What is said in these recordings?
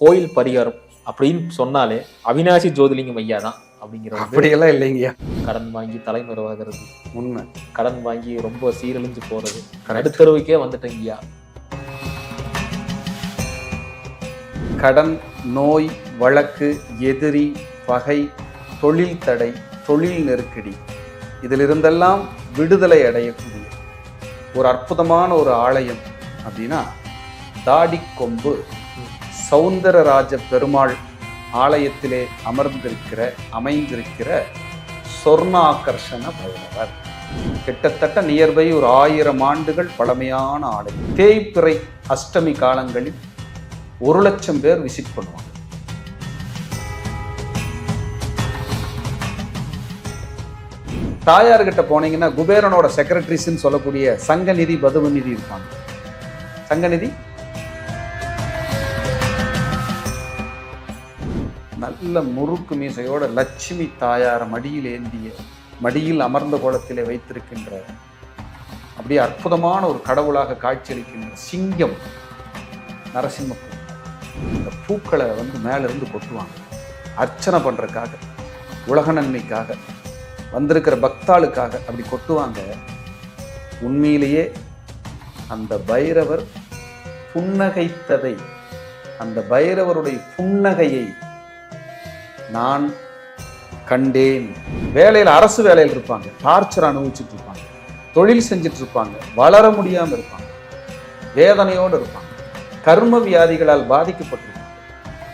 கோயில் பரிகாரம் அப்படின்னு சொன்னாலே அவினாசி ஜோதிலிங்கம் ஐயா தான் அப்படிங்கிற அப்படியெல்லாம் இல்லைங்கய்யா. கடன் வாங்கி தலைமறைவாகிறது. உண்மை. கடன் வாங்கி ரொம்ப சீரழிஞ்சு போறது. நடுத்தருவுக்கே வந்துட்டேங்கய்யா கடன் நோய் வழக்கு எதிரி பகை தொழில் தடை தொழில் நெருக்கடி இதிலிருந்தெல்லாம் விடுதலை அடையக்கூடிய ஒரு அற்புதமான ஒரு ஆலயம் அப்படின்னா தாடிக்கொம்பு சௌந்தரராஜ பெருமாள் ஆலயத்திலே அமர்ந்திருக்கிற அமைந்திருக்கிற சொர்ணாகர்ஷண பைரவர். கிட்டத்தட்ட நியர்பை ஒரு ஆயிரம் ஆண்டுகள் பழமையான ஆலயம் தேய்பிறை அஷ்டமி காலங்களில் ஒரு லட்சம் பேர் விசிட் பண்ணுவாங்க. தாயார்கிட்ட போனீங்கன்னா குபேரனோட செக்ரட்டரிஸ்ன்னு சொல்லக்கூடிய சங்கநிதி பதுவநிதி இருப்பாங்க. சங்கநிதி நல்ல முறுக்கு மீசையோட லட்சுமி தாயார மடியில் ஏந்திய மடியில் அமர்ந்த கோலத்திலே வைத்திருக்கின்ற அப்படியே அற்புதமான ஒரு கடவுளாக காட்சியளிக்கின்ற சிங்கம் நரசிம்ம இந்த பூக்களை வந்து மேலிருந்து கொட்டுவாங்க. அர்ச்சனை பண்ணுறக்காக உலக நன்மைக்காக வந்திருக்கிற பக்தாளுக்காக அப்படி கொட்டுவாங்க. உண்மையிலேயே அந்த பைரவர் புன்னகைத்ததை அந்த பைரவருடைய புன்னகையை நான் கண்டேன். வேலையில் அரசு வேலையில் இருப்பாங்க. டார்ச்சர் அனுபவிச்சுட்டு இருப்பாங்க. தொழில் செஞ்சுட்டு இருப்பாங்க. வளர முடியாமல் இருப்பாங்க. வேதனையோடு இருப்பாங்க. கர்ம வியாதிகளால் பாதிக்கப்பட்டிருப்பாங்க.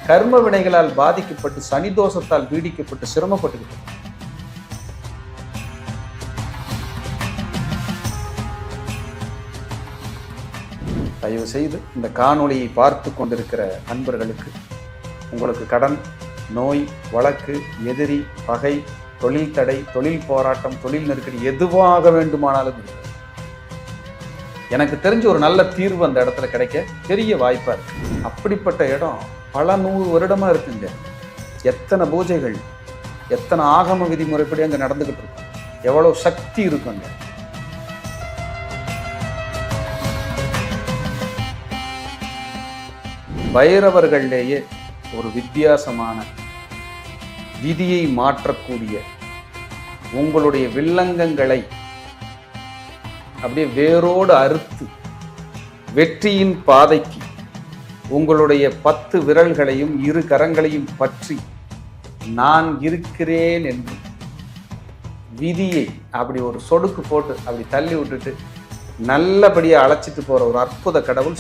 கர்ம வினைகளால் பாதிக்கப்பட்டு சனிதோஷத்தால் பீடிக்கப்பட்டு சிரமப்பட்டுக்கிட்டு தயவு செய்து இந்த காணொளியை பார்த்து கொண்டிருக்கிற அன்பர்களுக்கு உங்களுக்கு கடன் நோய் வழக்கு எதிரி பகை தொழில் தடை தொழில் போராட்டம் தொழில் நெருக்கடி எதுவாக வேண்டுமானாலும் எனக்கு தெரிஞ்ச ஒரு நல்ல தீர்வு அந்த இடத்துல கிடைக்க பெரிய வாய்ப்பாக இருக்கு. அப்படிப்பட்ட இடம் பல நூறு வருடமாக இருக்குங்க. எத்தனை பூஜைகள் எத்தனை ஆகம விதிமுறைப்படி அங்கே நடந்துக்கிட்டு இருக்கும் எவ்வளோ சக்தி இருக்குங்க. பைரவர்கள்லேயே ஒரு வித்தியாசமான விதியை மாற்றக்கூடிய உங்களுடைய வில்லங்கங்களை அப்படியே வேரோடு அறுத்து வெற்றியின் பாதைக்கு உங்களுடைய பத்து விரல்களையும் இரு கரங்களையும் பற்றி நான் இருக்கிறேன் என்று விதியை அப்படி ஒரு சொடுக்கு போட்டு அப்படி தள்ளி விட்டுட்டு நல்லபடியாக அழைச்சிட்டு போகிற ஒரு அற்புத கடவுள்.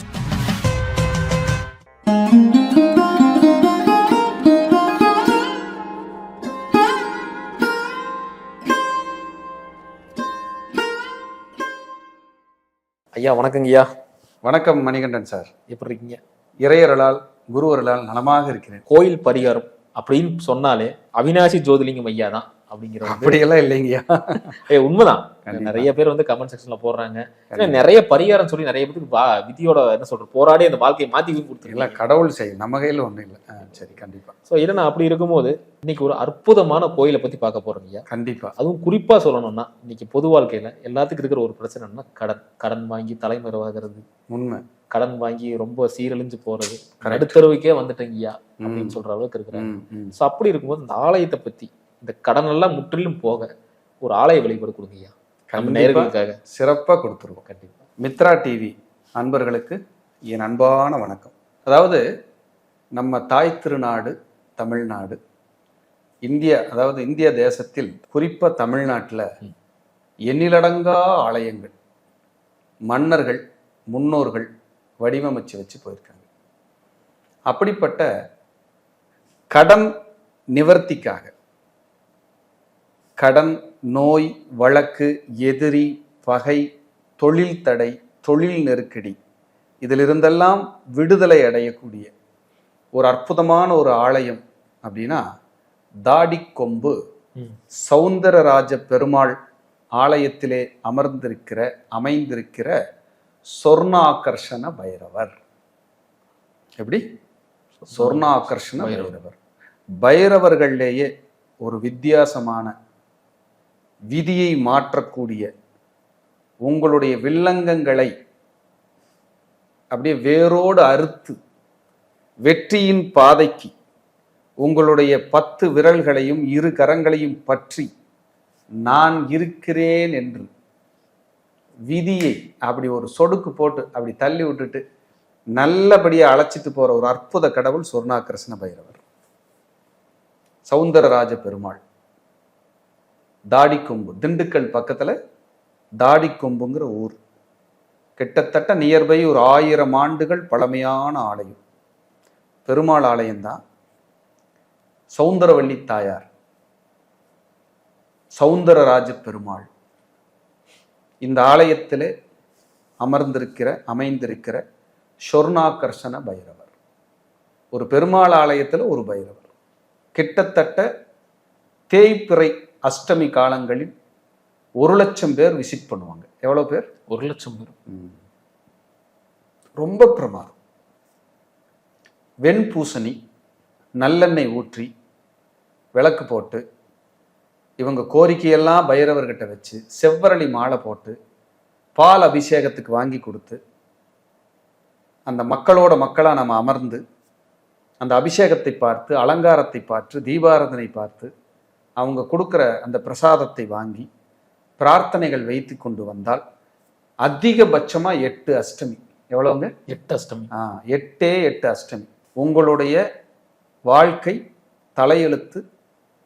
ஐயா வணக்கங்கய்யா வணக்கம் மணிகண்டன் சார். எப்படி இருக்கீங்க? இறையர்களால் குருவர்களால் நலமாக இருக்கிறேன். கோயில் பரிகாரம் அப்படின்னு சொன்னாலே அவினாசி ஜோதிலிங்கம் ஐயா தான். அப்படிங்கிற அப்படியெல்லாம் இல்லைங்கய்யா. ஏ உண்மைதான். நிறைய பேர் வந்து கமெண்ட் செக்ஷன்ல போடுறாங்க. நிறைய பரிகாரம் சொல்லி நிறைய பேருக்கு வா- விதியோட என்ன சொல்ற போராடி அந்த வாழ்க்கையை மாத்தி கொடுத்துருக்கலாம் கடவுள் செய்யும். நம்ம கையில் ஒன்றும் இல்லை. சரி கண்டிப்பா. ஸோ இல்லைன்னா அப்படி இருக்கும்போது இன்னைக்கு ஒரு அற்புதமான கோயிலை பத்தி பார்க்க போறோம் ஐயா. கண்டிப்பா. அதுவும் குறிப்பா சொல்லணும்னா இன்னைக்கு பொது வாழ்க்கையில எல்லாத்துக்கும் இருக்கிற ஒரு பிரச்சனைன்னா கடன். கடன் வாங்கி தலைமறைவாகிறது உண்மை. கடன் வாங்கி ரொம்ப சீரழிஞ்சு போறது. நடுத்தருவுக்கே வந்துட்டீங்கயா ம், அப்படின்னு சொல்ற அளவுக்கு இருக்கிறாங்க. ஸோ அப்படி இருக்கும்போது இந்த ஆலயத்தை பத்தி இந்த கடன் எல்லாம் முற்றிலும் போக ஒரு ஆலய வழிபாடு கொடுங்கய்யா நேர்களுக்காக. சிறப்பா கொடுத்துருவோம். கண்டிப்பா. மித்ரா டிவி அன்பர்களுக்கு என் அன்பான வணக்கம். அதாவது நம்ம தாய் திருநாடு தமிழ்நாடு இந்திய அதாவது இந்திய தேசத்தில் குறிப்பா தமிழ்நாட்டில். எண்ணிலடங்கா ஆலயங்கள் மன்னர்கள் முன்னோர்கள் வடிவமைச்சு வச்சு போயிருக்காங்க. அப்படிப்பட்ட கடன் நிவர்த்திக்காக கடன் நோய் வழக்கு எதிரி பகை தொழில் தடை தொழில் நெருக்கடி இதிலிருந்தெல்லாம் விடுதலை அடையக்கூடிய ஒரு அற்புதமான ஒரு ஆலயம் அப்படின்னா தாடிக்கொம்பு ம். சௌந்தரராஜ பெருமாள் ஆலயத்திலே அமர்ந்திருக்கிற அமைந்திருக்கிற சொர்ணாகர்ஷண பைரவர் எப்படி சொர்ணாகர்ஷண. பைரவர் பைரவர்கள்லேயே ஒரு வித்தியாசமான விதியை மாற்றக்கூடிய உங்களுடைய வில்லங்கங்களை அப்படியே வேரோடு அறுத்து வெற்றியின் பாதைக்கு உங்களுடைய பத்து விரல்களையும் இரு கரங்களையும் பற்றி நான் இருக்கிறேன் என்று விதியை அப்படி ஒரு சொடுக்கு போட்டு அப்படி தள்ளி விட்டுட்டு நல்லபடியாக அழைச்சிட்டு போகிற ஒரு அற்புத கடவுள் சொர்ணாகிருஷ்ண பைரவர். சௌந்தரராஜ பெருமாள். தாடிக்கொம்பு திண்டுக்கல் பக்கத்துல தாடிக்கொம்புங்கிற ஊர். கிட்டத்தட்ட நியர்பை ஒரு ஆயிரம் ஆண்டுகள் பழமையான ஆலயம். பெருமாள் ஆலயம்தான். சௌந்தரவள்ளி தாயார் சௌந்தரராஜ பெருமாள். இந்த ஆலயத்தில் அமர்ந்திருக்கிற அமைந்திருக்கிற சொர்ணாகர்ஷண பைரவர். ஒரு பெருமாள் ஆலயத்தில் ஒரு பைரவர். கிட்டத்தட்ட தேய்பிறை அஷ்டமி காலங்களில் ஒரு லட்சம் பேர் விசிட் பண்ணுவாங்க. எவ்வளவு பேர்? ஒரு லட்சம் பேர். ரொம்ப பிரமாதம். வெண்பூசணி நல்லெண்ணெய் ஊற்றி விளக்கு போட்டு இவங்க கோரிக்கையெல்லாம் பைரவர்கிட்ட வச்சு செவ்வரளி மாலை போட்டு பால் அபிஷேகத்துக்கு வாங்கி கொடுத்து அந்த மக்களோட மக்களா நம்ம அமர்ந்து அந்த அபிஷேகத்தை பார்த்து அலங்காரத்தை பார்த்து தீபாராதனை பார்த்து அவங்க கொடுக்குற அந்த பிரசாதத்தை வாங்கி பிரார்த்தனைகள் வைத்து கொண்டு வந்தால் அதிகபட்சமா எட்டு அஷ்டமி. எவ்வளவுங்க? எட்டு அஷ்டமி. ஆ எட்டே எட்டு அஷ்டமி. உங்களுடைய வாழ்க்கை தலையெழுத்து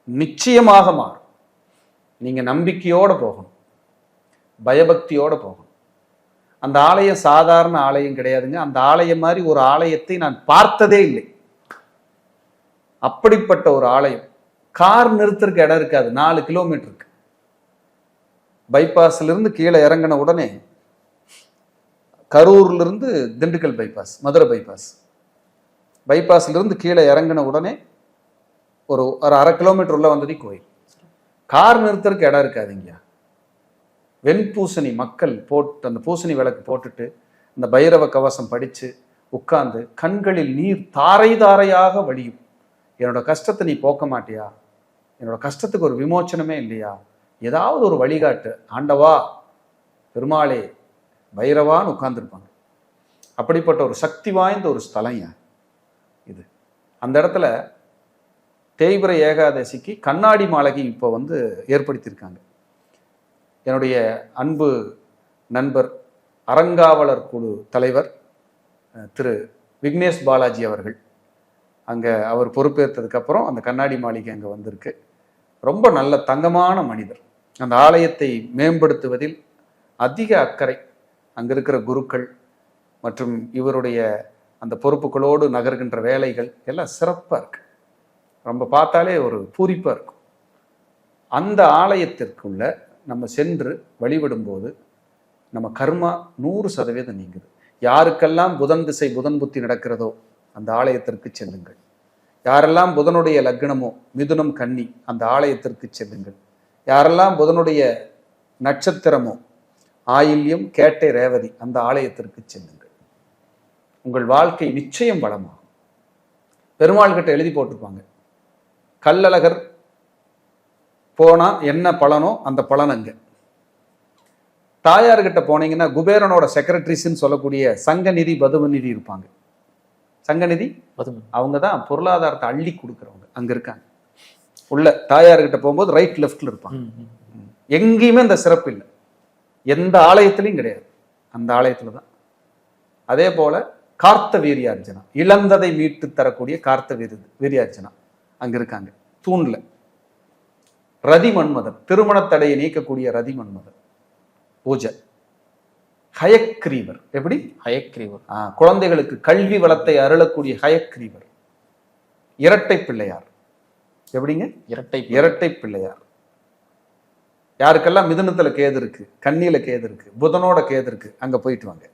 நிச்சயமாக மாறும். நீங்க நம்பிக்கையோட போகணும். பயபக்தியோட போகணும். அந்த ஆலயம் சாதாரண ஆலயம் கிடையாதுங்க. அந்த ஆலயம் மாதிரி ஒரு ஆலயத்தை நான் பார்த்ததே இல்லை. அப்படிப்பட்ட ஒரு ஆலயம் கார் நிறுத்துறதுக்கு இடம் இருக்காது. நாலு கிலோமீட்டருக்கு பைபாஸ்லேருந்து கீழே இறங்கின உடனே கரூர்லேருந்து திண்டுக்கல் பைபாஸ் மதுரை பைபாஸ் பைபாஸ்லேருந்து கீழே இறங்கின உடனே ஒரு ஒரு அரை கிலோமீட்டர் உள்ள வந்ததே கோயில். கார் நிறுத்துறதுக்கு இடம் இருக்காதுங்க வெண்பூசணி மக்கள் போட்டு அந்த பூசணி விளக்கு போட்டுட்டு அந்த பைரவ கவசம் படித்து உட்கார்ந்து கண்களில் நீர் தாரை தாரையாக வழியும். என்னோட கஷ்டத்தை நீ போக்க மாட்டியா? என்னோட கஷ்டத்துக்கு ஒரு விமோச்சனமே இல்லையா? ஏதாவது ஒரு வழிகாட்டு. ஆண்டவா பெருமாளே பைரவான்னு உட்கார்ந்துருப்பாங்க. அப்படிப்பட்ட ஒரு சக்தி வாய்ந்த ஒரு ஸ்தலம் ஏன் இது. அந்த இடத்துல தேய்பிர ஏகாதசிக்கு கண்ணாடி மாளிகை இப்போ வந்து ஏற்படுத்தியிருக்காங்க. என்னுடைய அன்பு நண்பர் அறங்காவலர் குழு தலைவர் திரு விக்னேஷ் பாலாஜி அவர்கள். அங்கே அவர் பொறுப்பேற்றதுக்கப்புறம் அந்த கண்ணாடி மாளிகை அங்கே வந்திருக்கு. ரொம்ப நல்ல தங்கமான மனிதர். அந்த ஆலயத்தை மேம்படுத்துவதில் அதிக அக்கறை அங்கே இருக்கிற குருக்கள் மற்றும் இவருடைய அந்த பொறுப்புகளோடு நகர்கின்ற வேலைகள் எல்லாம் சிறப்பாக இருக்கு. ரொம்ப பார்த்தாலே ஒரு பூரிப்பாக இருக்கும். அந்த ஆலயத்திற்குள்ள நம்ம சென்று வழிபடும்போது நம்ம கர்மா நூறு சதவீதம் நீங்குது. யாருக்கெல்லாம் புதன் திசை புதன் புத்தி நடக்கிறதோ அந்த ஆலயத்திற்கு செல்லுங்கள். யாரெல்லாம் புதனுடைய லக்னமோ மிதுனம் கன்னி அந்த ஆலயத்திற்கு செல்லுங்கள். யாரெல்லாம் புதனுடைய நட்சத்திரமோ ஆயில்யம் கேட்டை ரேவதி அந்த ஆலயத்திற்கு செல்லுங்கள். உங்கள் வாழ்க்கை நிச்சயம் வளமாகும். பெருமாள் கிட்ட எழுதி போட்டிருப்பாங்க. கல்லழகர் போனா என்ன பலனோ அந்த பலன் அங்கே. தாயார்கிட்ட போனீங்கன்னா குபேரனோட செக்ரட்டரிஸ்ன்னு சொல்லக்கூடிய சங்க நிதி பதுவ நிதி இருப்பாங்க. சங்கநிதி அவங்க தான் பொருளாதாரத்தை அள்ளி கொடுக்குறவங்க. அங்க இருக்காங்க. உள்ள தாயார்கிட்ட போகும்போது ரைட் லெஃப்ட்ல இருப்பாங்க. எங்கேயுமே அந்த சிறப்பு இல்லை. எந்த ஆலயத்திலையும் கிடையாது. அந்த ஆலயத்துல தான் அதே போல கார்த்த வீரியார்ஜனா இழந்ததை மீட்டு தரக்கூடிய கார்த்த வீரி வீரியார்ஜனா அங்க இருக்காங்க. தூண்ல. ரதி மன்மதன் திருமண தடையை நீக்கக்கூடிய ரதி மன்மதன் பூஜை. ஹயக்ரீவர். எப்படி? ஹயக்ரீவர். குழந்தைகளுக்கு கல்வி வளத்தை அருளக்கூடிய ஹயக்ரீவர். இரட்டை பிள்ளையார். எப்படிங்க? இரட்டை இரட்டை பிள்ளையார். யாருக்கெல்லாம் மிதுனத்துல கேது இருக்கு? கன்னியில கேது இருக்கு. புதனோட கேது இருக்கு. அங்க போயிட்டு வாங்க.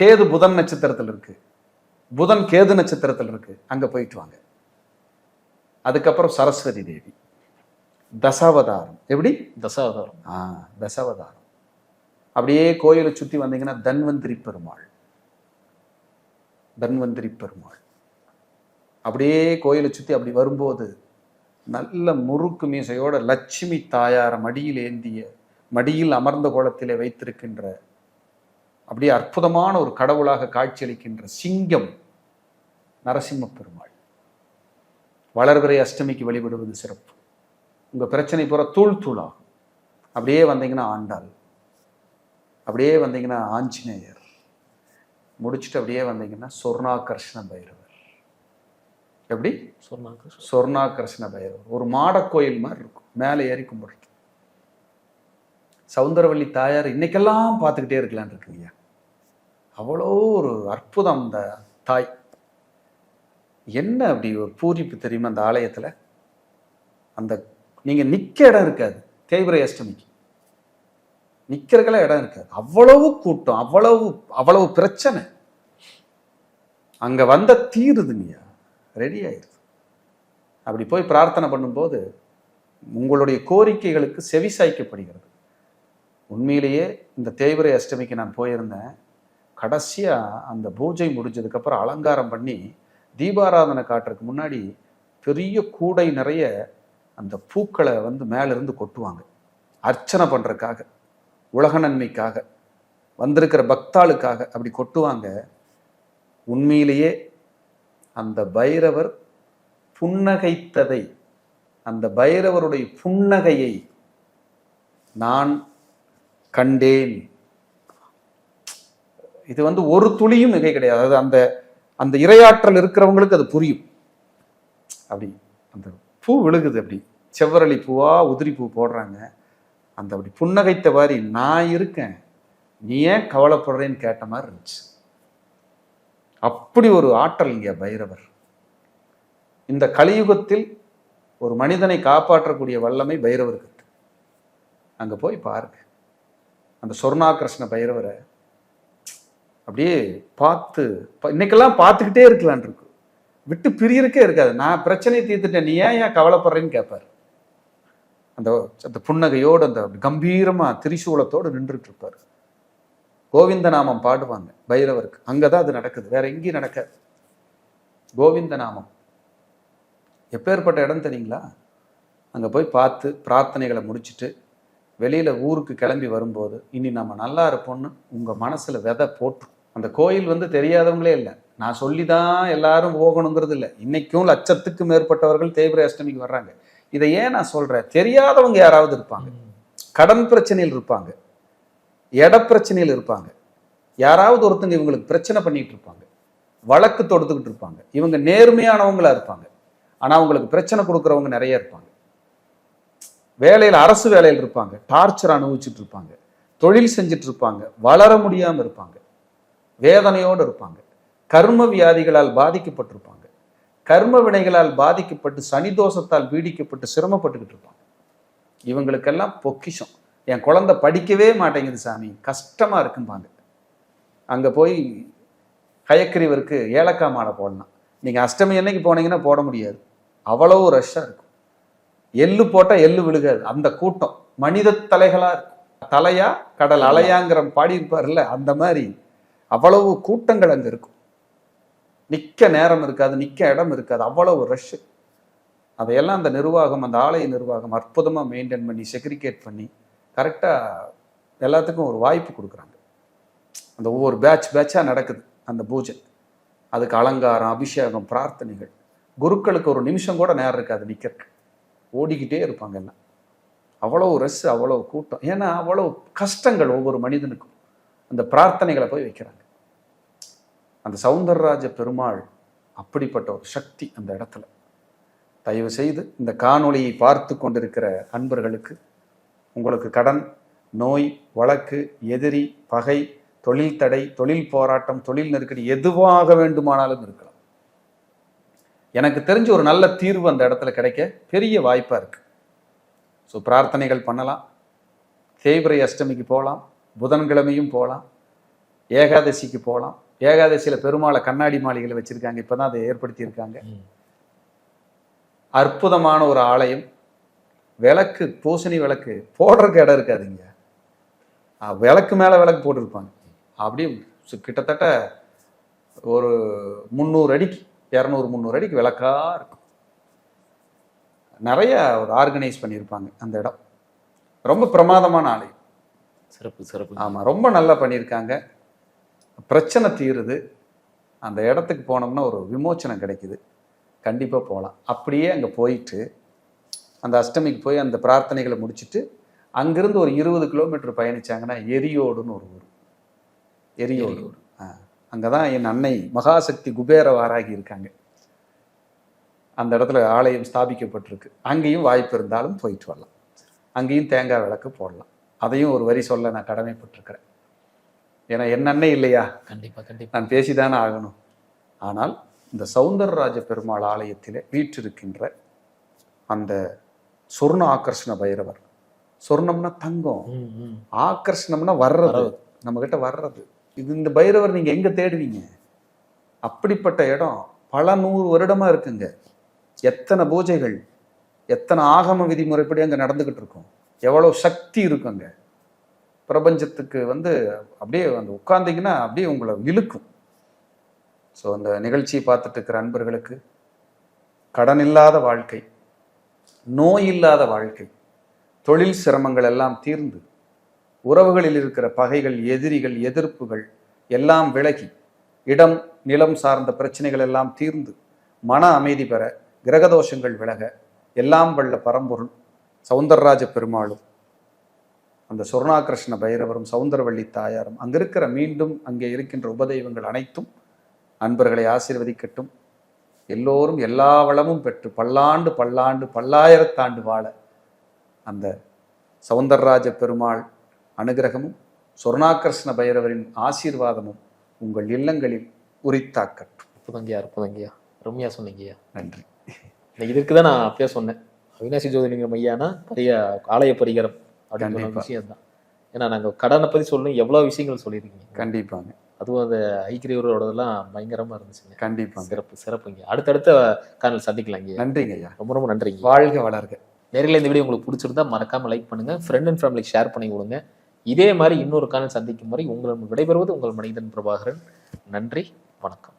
கேது புதன் நட்சத்திரத்துல இருக்கு. புதன் கேது நட்சத்திரத்துல இருக்கு. அங்க போயிட்டு வாங்க. அதுக்கப்புறம் சரஸ்வதி தேவி. தசாவதாரம். எப்படி? தசாவதாரம். ஆ தசாவதாரம். அப்படியே கோயிலை சுற்றி வந்தீங்கன்னா தன்வந்திரி பெருமாள் தன்வந்திரி பெருமாள் அப்படியே கோயிலை சுற்றி அப்படி வரும்போது நல்ல முறுக்கு மீசையோட லட்சுமி தாயார மடியில் ஏந்திய மடியில் அமர்ந்த கோலத்திலே வைத்திருக்கின்ற அப்படியே அற்புதமான ஒரு கடவுளாக காட்சியளிக்கின்ற சிங்கம் நரசிம்ம பெருமாள் வளர்பிறை அஷ்டமிக்கு வழிபடுவது சிறப்பு. உங்கள் பிரச்சனை பூரா தூள் தூளாகும். அப்படியே வந்தீங்கன்னா ஆண்டாள். அப்படியே வந்தீங்கன்னா ஆஞ்சநேயர். முடிச்சுட்டு அப்படியே வந்தீங்கன்னா சொர்ணாகர்ஷ்ண பைரவர். எப்படி? சொர்ணாகர்ஷ்ண. பைரவர். ஒரு மாடக் கோயில் மாதிரி இருக்கும். மேலே ஏறி கும்பிடுறது. சவுந்தரவல்லி தாயார் இன்னைக்கெல்லாம் பார்த்துக்கிட்டே இருக்கலாம்னு இருக்குங்க. அவ்வளோ ஒரு அற்புதம் அந்த தாய். என்ன அப்படி ஒரு பூரிப்பு தெரியுமா அந்த ஆலயத்துல? அந்த நீங்க நிக்க இடம் இருக்காது. தேய்பிரை அஷ்டமிக்கு. நிக்கிறதுக்கெல்லாம் இடம் இருக்காது. அவ்வளவு கூட்டம் அவ்வளவு அவ்வளவு பிரச்சனை. அங்க வந்த தீருதுங்கய்யா ரெடி ஆயிருது அப்படி போய் பிரார்த்தனை பண்ணும்போது உங்களுடைய கோரிக்கைகளுக்கு செவி சாய்க்கப்படுகிறது. உண்மையிலேயே இந்த தேய்பிரை அஷ்டமிக்கு நான் போயிருந்தேன். கடைசியா அந்த பூஜை முடிஞ்சதுக்கப்புறம் அலங்காரம் பண்ணி தீபாராதனை காட்டுறதுக்கு முன்னாடி பெரிய கூடை நிறைய அந்த பூக்களை வந்து மேல இருந்து கொட்டுவாங்க. அர்ச்சனை பண்றதுக்காக. உலக நன்மைக்காக வந்திருக்கிற பக்தாளுக்காக அப்படி கொட்டுவாங்க. உண்மையிலேயே அந்த பைரவர் புன்னகைத்ததை அந்த பைரவருடைய புன்னகையை நான் கண்டேன். இது வந்து ஒரு துளியும் மிகை கிடையாது. அதாவது அந்த அந்த இரையாற்றல் இருக்கிறவங்களுக்கு அது புரியும். அப்படி அந்த பூ விழுகுது அப்படி. செவ்வரளி பூவா உதிரி பூ போடுறாங்க. அந்த அப்படி புன்னகைத்த மாதிரி நான் இருக்கேன். நீ ஏன் கவலைப்படுறேன்னு கேட்ட மாதிரி இருந்துச்சு. அப்படி ஒரு ஆற்றல் இங்க பைரவர். இந்த கலியுகத்தில் ஒரு மனிதனை காப்பாற்றக்கூடிய வல்லமை பைரவருக்கு அங்கே போய் பாருங்க. அந்த சொர்ணாகிருஷ்ண பைரவரை அப்படியே பார்த்து இன்னைக்கெல்லாம் பார்த்துக்கிட்டே இருக்கலான் இருக்கு. விட்டு பிரியறக்கே இருக்காது. நான் பிரச்சனையை தீர்த்துட்டேன். நீ ஏன் ஏன் கவலைப்படுறேன்னு கேட்பாரு அந்த அந்த புன்னகையோடு அந்த கம்பீரமாக திரிசூலத்தோடு நின்றுட்டு இருப்பார் கோவிந்த நாமம் பாடுவாங்க பைரவருக்கு. அங்கே தான் அது நடக்குது. வேற எங்கேயும் நடக்காது. கோவிந்த நாமம். எப்பேற்பட்ட இடம் தெரியுங்களா? அங்கே போய் பார்த்து பிரார்த்தனைகளை முடிச்சிட்டு வெளியில் ஊருக்கு கிளம்பி வரும்போது இனி நம்ம நல்லா இருப்போம்னு உங்கள் மனசில் விதை போட்டு அந்த கோயில் வந்து தெரியாதவங்களே இல்லை. நான் சொல்லி தான் எல்லாரும் போகணுங்கிறது இல்லை. இன்றைக்கும் லட்சத்துக்கு மேற்பட்டவர்கள் தேய்பிரை அஷ்டமிக்கு வர்றாங்க. இதை ஏன் நான் சொல்றேன்? தெரியாதவங்க யாராவது இருப்பாங்க. கடன் பிரச்சனையில் இருப்பாங்க. இட பிரச்சனையில் இருப்பாங்க. யாராவது ஒருத்தங்க இவங்களுக்கு பிரச்சனை பண்ணிட்டு இருப்பாங்க. வழக்கு தொடுத்துக்கிட்டு இருப்பாங்க. இவங்க நேர்மையானவங்களா இருப்பாங்க. ஆனா அவங்களுக்கு பிரச்சனை கொடுக்குறவங்க நிறைய இருப்பாங்க. வேலையில் அரசு வேலையில் இருப்பாங்க. டார்ச்சர் அனுபவிச்சுட்டு இருப்பாங்க. தொழில் செஞ்சுட்டு இருப்பாங்க. வளர முடியாமல் இருப்பாங்க. வேதனையோடு இருப்பாங்க. கர்ம வியாதிகளால் பாதிக்கப்பட்டிருப்பாங்க. கர்ம வினைகளால் பாதிக்கப்பட்டு சனி தோஷத்தால் பீடிக்கப்பட்டு சிரமப்பட்டுக்கிட்டு இருப்பான். இவங்களுக்கெல்லாம் பொக்கிஷம். என் குழந்தை படிக்கவே மாட்டேங்குது சாமி. கஷ்டமா இருக்கும்பாங்க. அங்கே போய் கயக்கிரிவருக்கு ஏலக்காய் மாலை போடலாம். நீங்கள் அஷ்டமி என்னைக்கு போனீங்கன்னா போட முடியாது. அவ்வளவு ரஷ்ஷாக இருக்கும். எள்ளு போட்டால் எள்ளு விழுகாது. அந்த கூட்டம். மனித தலைகளாக இருக்கும். தலையா கடல் அலையாங்கிற பாடியிருப்பார்ல அந்த மாதிரி. அவ்வளவு கூட்டங்கள் அங்கே இருக்கும். நிற்க நேரம் இருக்காது நிற்க இடம் இருக்காது. அவ்வளவு ரஷ்ஷு அதையெல்லாம் அந்த நிர்வாகம் அந்த ஆலய நிர்வாகம் அற்புதமாக மெயின்டைன் பண்ணி செக்ரிகேட் பண்ணி கரெக்டாக எல்லாத்துக்கும் ஒரு வாய்ப்பு கொடுக்குறாங்க. அந்த ஒவ்வொரு பேட்ச் பேட்சாக நடக்குது அந்த பூஜை. அதுக்கு அலங்காரம் அபிஷேகம் பிரார்த்தனைகள். குருக்களுக்கு ஒரு நிமிஷம் கூட நேரம் இருக்காது நிற்கிறதுக்கு ஓடிக்கிட்டே இருப்பாங்க எல்லாம். அவ்வளோ ரஸ் அவ்வளோ கூட்டம். ஏன்னா அவ்வளோ கஷ்டங்கள் ஒவ்வொரு மனிதனுக்கும். அந்த பிரார்த்தனைகளை போய் வைக்கிறாங்க. அந்த சவுந்தரராஜ பெருமாள் அப்படிப்பட்ட ஒரு சக்தி அந்த இடத்துல. தயவு செய்து இந்த காணொளியை பார்த்து கொண்டிருக்கிற அன்பர்களுக்கு உங்களுக்கு கடன் நோய் வழக்கு எதிரி பகை தொழில் தடை தொழில் போராட்டம் தொழில் நெருக்கடி எதுவாக வேண்டுமானாலும் இருக்கலாம். எனக்கு தெரிஞ்ச ஒரு நல்ல தீர்வு அந்த இடத்துல கிடைக்க பெரிய வாய்ப்பாக இருக்குது ஸோ பிரார்த்தனைகள் பண்ணலாம். தேய்பிரை அஷ்டமிக்கு போகலாம். புதன்கிழமையும் போகலாம். ஏகாதசிக்கு போகலாம். ஏகாதசியில பெருமாளை கண்ணாடி மாளிகையில் வச்சிருக்காங்க. இப்பதான் அதை ஏற்படுத்தியிருக்காங்க. அற்புதமான ஒரு ஆலயம். விளக்கு பூசணி விளக்கு போடுறதுக்கு இடம் இருக்காதுங்க. விளக்கு மேல விளக்கு போட்டிருப்பாங்க. அப்படியே கிட்டத்தட்ட ஒரு முந்நூறு அடிக்கு இரநூறு முந்நூறு அடிக்கு விளக்கா இருக்கும். நிறைய ஒரு ஆர்கனைஸ் பண்ணியிருப்பாங்க அந்த இடம். ரொம்ப பிரமாதமான ஆலயம். சிறப்பு சிறப்பு. ஆமா ரொம்ப நல்லா பண்ணியிருக்காங்க. பிரச்சனை தீருது. அந்த இடத்துக்கு போனோம்னா ஒரு விமோச்சனம் கிடைக்குது. கண்டிப்பாக போகலாம் அப்படியே அங்கே போயிட்டு அந்த அஷ்டமிக்கு போய் அந்த பிரார்த்தனைகளை முடிச்சுட்டு அங்கிருந்து ஒரு இருபது கிலோமீட்டர் பயணிச்சாங்கன்னா எரியோடுன்னு ஒரு ஊர். எரியோடு. எரியோடு. அங்கே தான் என் அன்னை மகாசக்தி குபேர வாராகி இருக்காங்க. அந்த இடத்துல ஆலயம் ஸ்தாபிக்கப்பட்டிருக்கு. அங்கேயும் வாய்ப்பு இருந்தாலும் போயிட்டு வரலாம். அங்கேயும் தேங்காய் விளக்கு போடலாம். அதையும் ஒரு வரி சொல்ல நான் கடமைப்பட்டிருக்கிறேன். ஏன்னா என் அன்னை இல்லையா? கண்டிப்பா கண்டிப்பா. நான் பேசிதானே ஆகணும். ஆனால் இந்த சௌந்தரராஜ பெருமாள் ஆலயத்திலே வீற்றிருக்கின்ற அந்த சொர்ண ஆக்கர்ஷண பைரவர். சொர்ணம்னா தங்கம். ஆக்கர்ஷணம்னா வர்றது. நம்ம கிட்ட வர்றது. இது இந்த பைரவர் நீங்க எங்க தேடுவீங்க? அப்படிப்பட்ட இடம் பல நூறு வருடமா இருக்குங்க. எத்தனை பூஜைகள் எத்தனை ஆகம விதிமுறைப்படி அங்க நடந்துகிட்டு இருக்கும். எவ்வளவு சக்தி இருக்கும் அங்க பிரபஞ்சத்துக்கு வந்து அப்படியே அந்த உட்கார்ந்தீங்கன்னா அப்படியே உங்களை இழுக்கும். ஸோ அந்த நிகழ்ச்சியை பார்த்துட்டு இருக்கிற அன்பர்களுக்கு கடன் இல்லாத வாழ்க்கை நோய் இல்லாத வாழ்க்கை தொழில் சிரமங்கள் எல்லாம் தீர்ந்து உறவுகளில் இருக்கிற பகைகள் எதிரிகள் எதிர்ப்புகள் எல்லாம் விலகி இடம் நிலம் சார்ந்த பிரச்சனைகள் எல்லாம் தீர்ந்து மன அமைதி பெற கிரகதோஷங்கள் விலக எல்லாம் வல்ல பரம்பொருள் சவுந்தரராஜ பெருமாளும் அந்த சொர்ணாகிருஷ்ண பைரவரும் சௌந்தரவள்ளி தாயாரும் அங்க இருக்கிற மீண்டும் அங்கே இருக்கின்ற உபதெய்வங்கள் அனைத்தும் அன்பர்களை ஆசீர்வதிக்கட்டும். எல்லோரும் எல்லா வளமும் பெற்று பல்லாண்டு பல்லாண்டு பல்லாயிரத்தாண்டு வாழ அந்த சௌந்தரராஜ பெருமாள் அனுகிரகமும் சொர்ணாகிருஷ்ண பைரவரின் ஆசீர்வாதமும் உங்கள் இல்லங்களில் உரித்தாக்கட்டும். அற்புதங்கய்யா அற்புதங்கய்யா. ரம்யா சொன்னீங்கய்யா. நன்றி. இதுக்கு தான் நான் அப்பயே சொன்னேன். அவினாசி ஜோதிலிங்கம் ஐயானா பெரிய ஆலய பரிகரம் அப்படின்னு. விஷயம் தான் ஏன்னா நாங்க கடனை பத்தி சொல்லணும் எவ்வளவு விஷயங்கள் சொல்லியிருக்கீங்க. கண்டிப்பாங்க. அதுவும் அந்த ஐக்கிரியவரோடதெல்லாம் பயங்கரமா இருந்துச்சுங்க. கண்டிப்பாங்க. சிறப்பு சிறப்புங்க அடுத்தடுத்த காணல் சந்திக்கலாம் ஐயா நன்றிங்க ஐயா. ரொம்ப ரொம்ப நன்றிங்க. வாழ்க வளர்க. நேரில் இந்த வீடியோ உங்களுக்கு பிடிச்சிருந்தா மறக்காம லைக் பண்ணுங்க. ஃப்ரெண்ட் அண்ட் ஃபேமிலிக்கு ஷேர் பண்ணி கொடுங்க. இதே மாதிரி இன்னொரு காணல் சந்திக்கும் வரை உங்களிடம் விடைபெறுவது உங்கள் மனிதன் பிரபாகரன். நன்றி வணக்கம்.